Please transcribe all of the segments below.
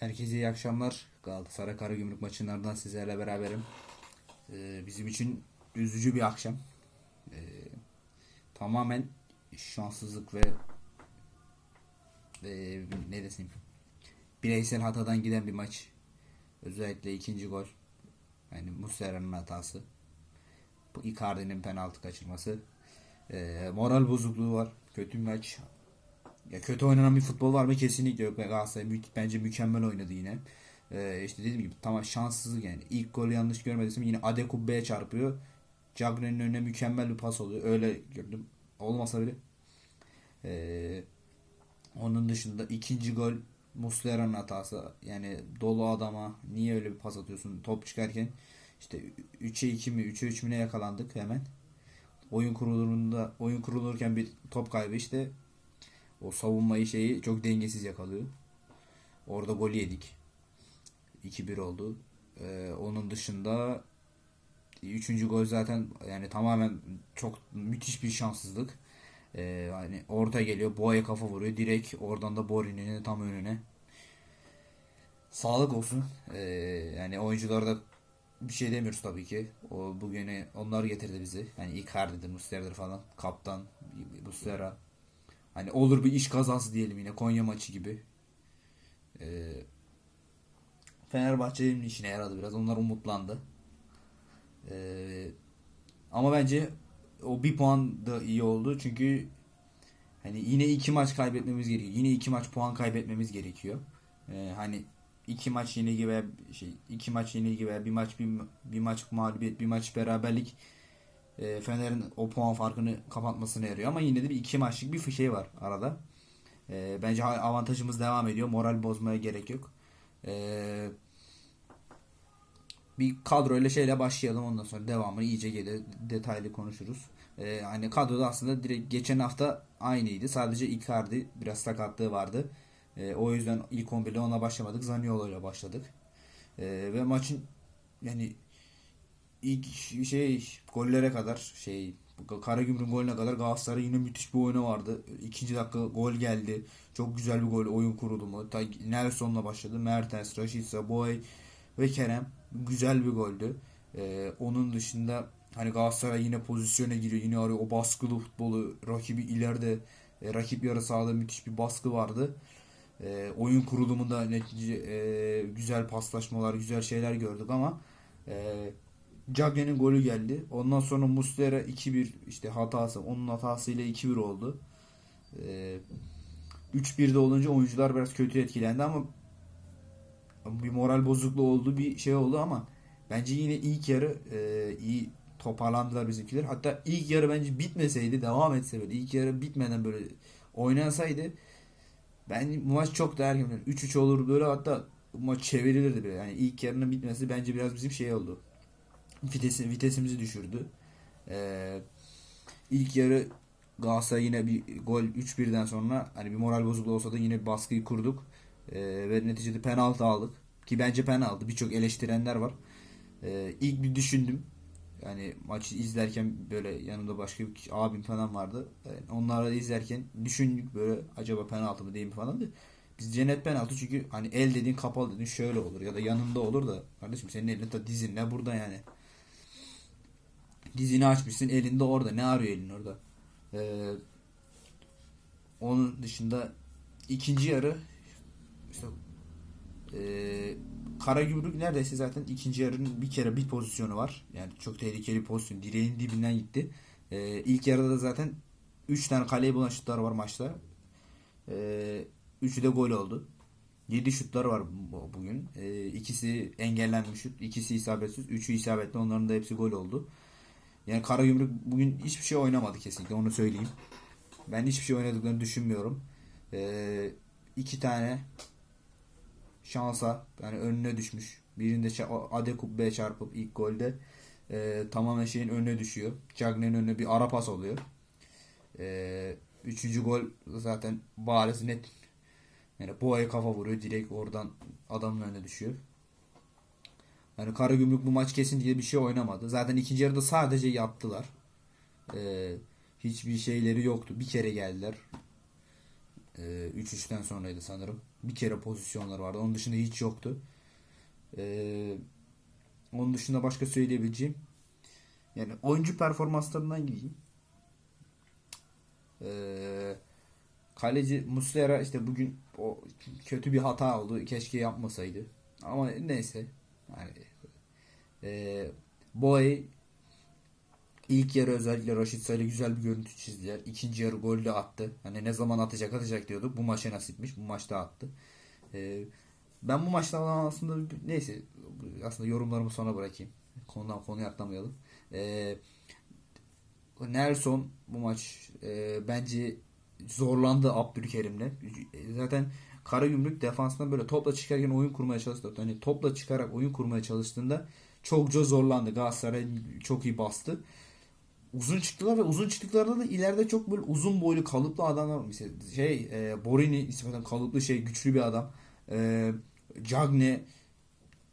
Herkese iyi akşamlar. Galatasaray Karagümrük maçlarından sizlerle beraberim. Ee, bizim için üzücü bir akşam. Ee, tamamen şanssızlık ve e, ne deseyim bireysel hatadan giden bir maç. Özellikle ikinci gol. Yani Muslera'nın hatası. Icardi'nin penaltı kaçırması. Ee, moral bozukluğu var. Kötü bir maç. Ya kötü oynanan bir futbol var mı? Kesinlikle yok. Galatasaray bence mükemmel oynadı yine. Ee, işte dediğim gibi tamam şanssızlık yani. İlk golü yanlış görmediysem yine Adekubbe'ye çarpıyor. Cagney'in önüne mükemmel bir pas oluyor. Öyle gördüm. Olmasa bile. Ee, onun dışında ikinci gol Muslera'nın hatası. Yani dolu adama niye öyle bir pas atıyorsun top çıkarken işte 3'e 2 mi 3'e 3 mü ne yakalandık hemen. Oyun kurulurunda oyun kurulurken bir top kaybı işte o savunmayı şeyi çok dengesiz yakalıyor. Orada gol yedik. 2-1 oldu. Ee, onun dışında üçüncü gol zaten yani tamamen çok müthiş bir şanssızlık. Ee, yani orta geliyor. Boğa'ya kafa vuruyor. Direkt oradan da Borin'in tam önüne. Sağlık olsun. Ee, yani oyuncularda bir şey demiyoruz tabii ki. O bugüne onlar getirdi bizi. Yani Icardi'dir, Muslera'dır falan. Kaptan Muslera. Hani olur bir iş kazası diyelim yine Konya maçı gibi. Ee, Fenerbahçe'nin işine yaradı biraz. Onlar umutlandı. Ee, ama bence o bir puan da iyi oldu. Çünkü hani yine iki maç kaybetmemiz gerekiyor. Yine iki maç puan kaybetmemiz gerekiyor. Ee, hani iki maç yenilgi veya şey iki maç yenilgi veya bir maç bir, bir maç mağlubiyet bir maç beraberlik e, Fener'in o puan farkını kapatmasına yarıyor ama yine de bir iki maçlık bir şey var arada. E, bence avantajımız devam ediyor. Moral bozmaya gerek yok. E, bir kadroyla şeyle başlayalım ondan sonra devamını iyice gelir detaylı konuşuruz. E, hani kadroda aslında direkt geçen hafta aynıydı. Sadece Icardi biraz sakatlığı vardı. E, o yüzden ilk 11'de ona başlamadık. Zaniolo ile başladık. E, ve maçın yani ilk şey gollere kadar şey Karagümrük golüne kadar Galatasaray yine müthiş bir oyunu vardı. İkinci dakika gol geldi. Çok güzel bir gol oyun kurulumu. Ta Nelson'la başladı. Mertens, Rashica, Boy ve Kerem. Güzel bir goldü. Ee, onun dışında hani Galatasaray yine pozisyona giriyor. Yine arıyor o baskılı futbolu. Rakibi ileride e, rakip yarı sahada müthiş bir baskı vardı. E, oyun kurulumunda netice e, güzel paslaşmalar, güzel şeyler gördük ama e, Cagney'in golü geldi. Ondan sonra Muslera 2-1 işte hatası. Onun hatasıyla 2-1 oldu. Ee, 3-1'de olunca oyuncular biraz kötü etkilendi ama bir moral bozukluğu oldu bir şey oldu ama bence yine ilk yarı e, iyi toparlandılar bizimkiler. Hatta ilk yarı bence bitmeseydi devam etse böyle ilk yarı bitmeden böyle oynansaydı ben maç çok daha erken 3-3 olur böyle hatta maç çevrilirdi böyle. Yani ilk yarının bitmesi bence biraz bizim şey oldu vitesi, vitesimizi düşürdü. Ee, ilk yarı Galatasaray yine bir gol 3-1'den sonra hani bir moral bozukluğu olsa da yine baskıyı kurduk. Ee, ve neticede penaltı aldık. Ki bence penaltı. Birçok eleştirenler var. Ee, ilk bir düşündüm. Yani maçı izlerken böyle yanımda başka bir kişi, abim falan vardı. Yani onlarla izlerken düşündük böyle acaba penaltı mı değil mi falan diye. Biz cennet penaltı çünkü hani el dediğin kapalı dediğin şöyle olur ya da yanında olur da kardeşim senin elinde ta dizin ne burada yani. Dizini açmışsın elinde orada. Ne arıyor elin orada? Ee, onun dışında ikinci yarı işte ee, Karagümrük neredeyse zaten ikinci yarının bir kere bir pozisyonu var. Yani çok tehlikeli pozisyon. Direğin dibinden gitti. Ee, ilk yarıda da zaten 3 tane kaleye bulan şutlar var maçta. Ee, üçü de gol oldu. 7 şutlar var bu- bugün. Ee, ikisi engellenmiş şut, ikisi isabetsiz, üçü isabetli. Onların da hepsi gol oldu. Yani Karagümrük bugün hiçbir şey oynamadı kesinlikle onu söyleyeyim. Ben hiçbir şey oynadıklarını düşünmüyorum. Ee, iki tane şansa yani önüne düşmüş. Birinde ça- Adekubbe'ye çarpıp ilk golde e, tamamen şeyin önüne düşüyor. Cagney'in önüne bir ara pas oluyor. E, üçüncü gol zaten bariz net. Yani Boğa'ya kafa vuruyor. Direkt oradan adamın önüne düşüyor. Yani Karagümrük bu maç kesin diye bir şey oynamadı. Zaten ikinci yarıda sadece yattılar. Ee, hiçbir şeyleri yoktu. Bir kere geldiler. Ee, 3-3'ten sonraydı sanırım. Bir kere pozisyonlar vardı. Onun dışında hiç yoktu. Ee, onun dışında başka söyleyebileceğim yani oyuncu performanslarından gideyim. Ee, kaleci Muslera işte bugün o kötü bir hata oldu. Keşke yapmasaydı. Ama neyse. E, Boy ilk yarı özellikle Raşit Salih güzel bir görüntü çizdiler. İkinci yarı gol de attı. Hani ne zaman atacak atacak diyorduk. Bu maça nasipmiş. Bu maçta attı. Ee, ben bu maçta aslında neyse aslında yorumlarımı sona bırakayım. Konudan konuya atlamayalım. Ee, Nelson bu maç e, bence zorlandı Abdülkerim'le. Zaten Karagümrük defansından böyle topla çıkarken oyun kurmaya çalıştı. Hani topla çıkarak oyun kurmaya çalıştığında çokça zorlandı. Galatasaray çok iyi bastı. Uzun çıktılar ve uzun çıktıklarında da ileride çok böyle uzun boylu kalıplı adamlar mesela şey e, Borini nispeten kalıplı şey güçlü bir adam. E, Cagne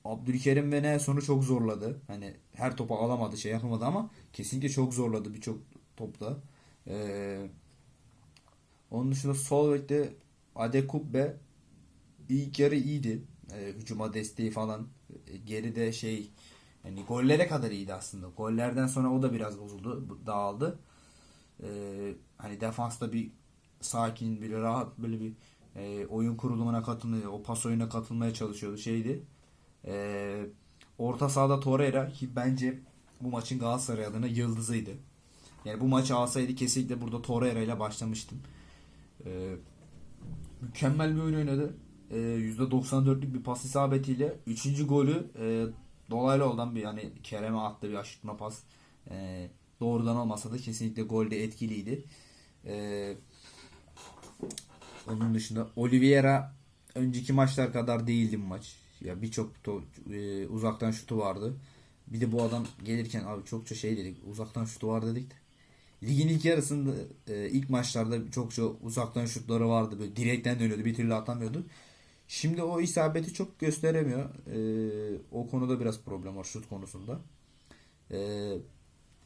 Abdülkerim ve Nelson'u çok zorladı. Hani her topa alamadı şey yapamadı ama kesinlikle çok zorladı birçok topla. Ee, onun dışında sol bekte Adekubbe ilk yarı iyiydi. Ee, hücuma desteği falan. Ee, geride şey yani gollere kadar iyiydi aslında. Gollerden sonra o da biraz bozuldu, dağıldı. Ee, hani defansta bir sakin, bir rahat böyle bir e, oyun kurulumuna katılmaya, o pas oyuna katılmaya çalışıyordu. Şeydi. Ee, orta sahada Torreira ki bence bu maçın Galatasaray adına yıldızıydı. Yani bu maçı alsaydı kesinlikle burada Torreira ile başlamıştım. Ee, mükemmel bir oyun oynadı. Ee, %94'lük bir pas isabetiyle 3. golü e, dolaylı yoldan bir yani Kerem'e attı bir aşırtma pas. Ee, doğrudan olmasa da kesinlikle golde etkiliydi. Ee, onun dışında Oliveira önceki maçlar kadar değildi bu maç. Ya birçok e, uzaktan şutu vardı. Bir de bu adam gelirken abi çokça şey dedik. Uzaktan şutu var dedik de. Ligin ilk yarısında e, ilk maçlarda çokça uzaktan şutları vardı. Böyle direkten dönüyordu. Bir türlü atamıyordu. Şimdi o isabeti çok gösteremiyor. E, o konuda biraz problem var şut konusunda. E,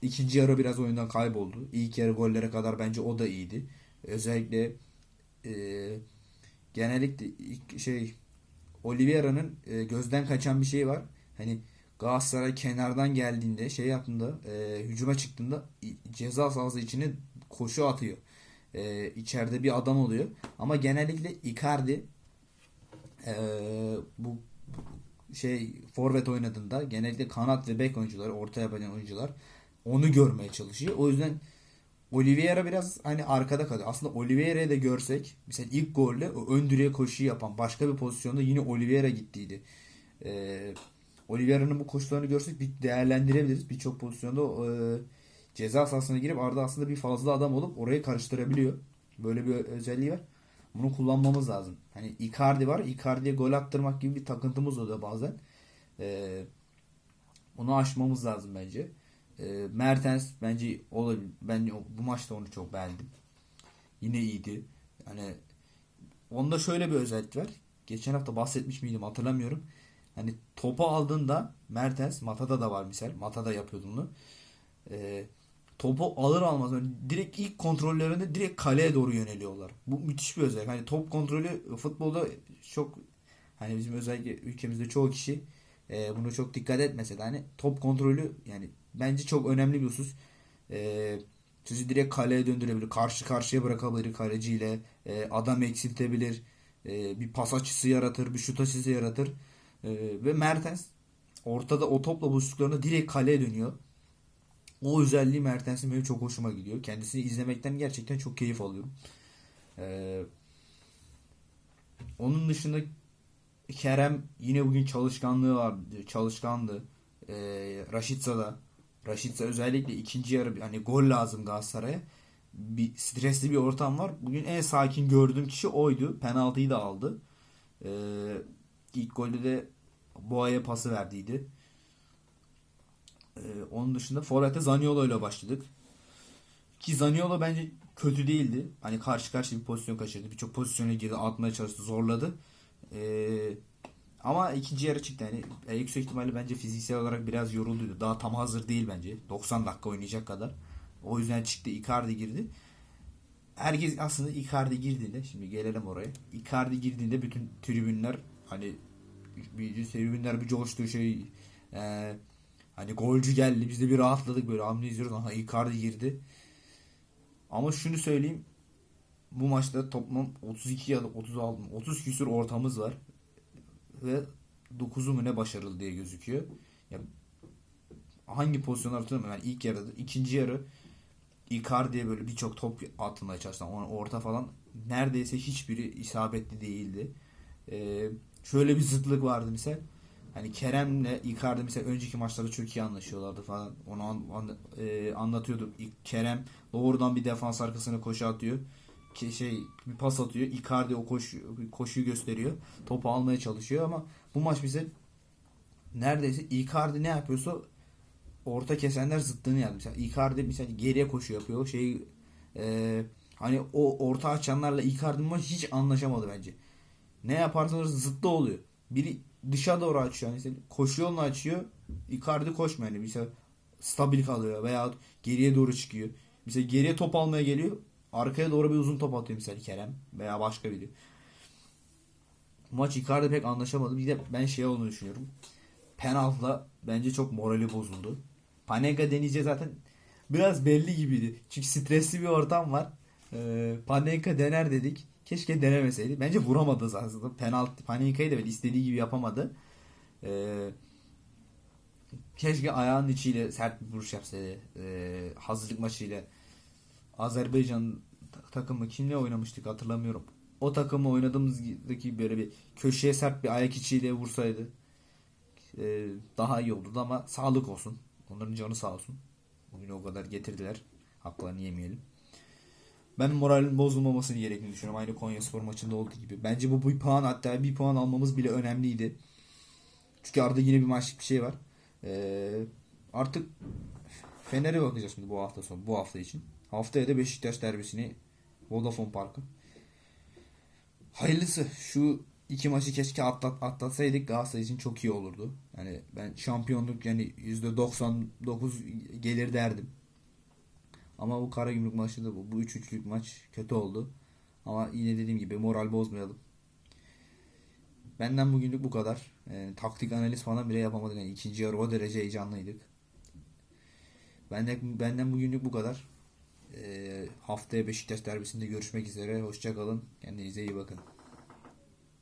ikinci yarı biraz oyundan kayboldu. İlk yarı gollere kadar bence o da iyiydi. Özellikle e, genellikle ilk şey Oliveira'nın e, gözden kaçan bir şey var. Hani Galatasaray kenardan geldiğinde şey yaptığında e, hücuma çıktığında ceza sahası içine koşu atıyor. E, içeride bir adam oluyor. Ama genellikle Icardi e, bu şey forvet oynadığında genellikle kanat ve bek oyuncuları ortaya yapan oyuncular onu görmeye çalışıyor. O yüzden Oliveira biraz hani arkada kalıyor. Aslında Oliveira'yı da görsek mesela ilk golle o ön direğe koşu yapan başka bir pozisyonda yine Oliveira gittiydi. Ee, Oliveira'nın bu koşularını görsek bir değerlendirebiliriz. Birçok pozisyonda e, ceza sahasına girip Arda aslında bir fazla adam olup orayı karıştırabiliyor. Böyle bir özelliği var. Bunu kullanmamız lazım. Hani Icardi var. Icardi'ye gol attırmak gibi bir takıntımız oluyor bazen. Ee, onu aşmamız lazım bence. E, Mertens bence olabilir. Ben bu maçta onu çok beğendim. Yine iyiydi. Yani onda şöyle bir özellik var. Geçen hafta bahsetmiş miydim hatırlamıyorum. Hani topu aldığında Mertens Mata'da da var misal. Mata da yapıyordu bunu. E, topu alır almaz böyle direkt ilk kontrollerinde direkt kaleye doğru yöneliyorlar. Bu müthiş bir özellik. Hani top kontrolü futbolda çok hani bizim özellikle ülkemizde çoğu kişi e, bunu çok dikkat etmese de hani top kontrolü yani bence çok önemli bir husus. E, sizi direkt kaleye döndürebilir. Karşı karşıya bırakabilir kaleciyle. E, adam eksiltebilir. E, bir pas açısı yaratır. Bir şut açısı yaratır. E, ve Mertens ortada o topla buluştuklarında direkt kaleye dönüyor. O özelliği Mertens'in benim çok hoşuma gidiyor. Kendisini izlemekten gerçekten çok keyif alıyorum. E, onun dışında Kerem yine bugün çalışkanlığı vardı. Çalışkandı. E, Raşitsa da. Raşitsa özellikle ikinci yarı hani gol lazım Galatasaray'a. Bir stresli bir ortam var. Bugün en sakin gördüğüm kişi oydu. Penaltıyı da aldı. E, ilk golde de Boğa'ya pası verdiydi. E, onun dışında Forvet'te Zaniolo ile başladık. Ki Zaniolo bence kötü değildi. Hani karşı karşıya bir pozisyon kaçırdı. Birçok pozisyona girdi. Atmaya çalıştı. Zorladı. Ee, ama ikinci yarı çıktı. Yani e, yüksek ihtimalle bence fiziksel olarak biraz yorulduydu. Daha tam hazır değil bence. 90 dakika oynayacak kadar. O yüzden çıktı. Icardi girdi. herkes aslında Icardi girdiğinde şimdi gelelim oraya. Icardi girdiğinde bütün tribünler hani bir tribünler bir coştu şey e, hani golcü geldi biz de bir rahatladık böyle hamle izliyoruz aha Icardi girdi. Ama şunu söyleyeyim bu maçta toplam 32 ya da 36 30 küsür ortamız var ve 9'u mu ne başarılı diye gözüküyor. Ya hangi pozisyonlar hatırlamıyorum. Yani ilk yarıda, ikinci yarı Icardi'ye böyle birçok top atmaya çalıştılar. Ona orta falan neredeyse hiçbiri isabetli değildi. Ee, şöyle bir zıtlık vardı misal. Hani Kerem'le Icardi mesela önceki maçlarda çok iyi anlaşıyorlardı falan. Onu an, an- e, anlatıyorduk. İlk Kerem doğrudan bir defans arkasına koşu atıyor. Ki şey bir pas atıyor. Icardi o koşu, koşuyu gösteriyor. Topu almaya çalışıyor ama bu maç bize neredeyse Icardi ne yapıyorsa orta kesenler zıttını yaptı. Mesela Icardi mesela geriye koşu yapıyor. Şey e, hani o orta açanlarla Icardi maç hiç anlaşamadı bence. Ne yaparsanız zıttı oluyor. Biri dışa doğru açıyor. Yani işte koşu yolunu açıyor. Icardi koşmuyor. Yani mesela stabil kalıyor veya geriye doğru çıkıyor. Mesela geriye top almaya geliyor. Arkaya doğru bir uzun top atıyor mesela Kerem veya başka biri. Maç Icardi pek anlaşamadı. Bir de ben şey olduğunu düşünüyorum. Penaltıla bence çok morali bozuldu. Panenka deneyince zaten biraz belli gibiydi. Çünkü stresli bir ortam var. Ee, Panenka dener dedik. Keşke denemeseydi. Bence vuramadı aslında. Penaltı Panenka'yı da böyle istediği gibi yapamadı. Ee, keşke ayağının içiyle sert bir vuruş yapsaydı. Ee, hazırlık maçıyla Azerbaycan ta- takımı kimle oynamıştık hatırlamıyorum. O takımı oynadığımızdaki böyle bir köşeye sert bir ayak içiyle vursaydı e, daha iyi olurdu ama sağlık olsun. Onların canı sağ olsun. Bugün o kadar getirdiler. Haklarını yemeyelim. Ben moralin bozulmamasını gerektiğini düşünüyorum. Aynı Konyaspor maçında olduğu gibi. Bence bu bir puan hatta bir puan almamız bile önemliydi. Çünkü arada yine bir maçlık bir şey var. Ee, artık Fener'e bakacağız şimdi bu hafta sonu. Bu hafta için. Haftaya da Beşiktaş derbisini Vodafone Park'a. Hayırlısı. Şu iki maçı keşke atlat, atlatsaydık Galatasaray için çok iyi olurdu. Yani ben şampiyonluk yani %99 gelir derdim. Ama bu Karagümrük maçı da bu. Bu 3-3'lük maç kötü oldu. Ama yine dediğim gibi moral bozmayalım. Benden bugünlük bu kadar. Ee, taktik analiz falan bile yapamadık. Yani ikinci yarı o derece heyecanlıydık. Benden, benden bugünlük bu kadar. Ee, haftaya Beşiktaş derbisinde görüşmek üzere. Hoşçakalın. Kendinize iyi bakın.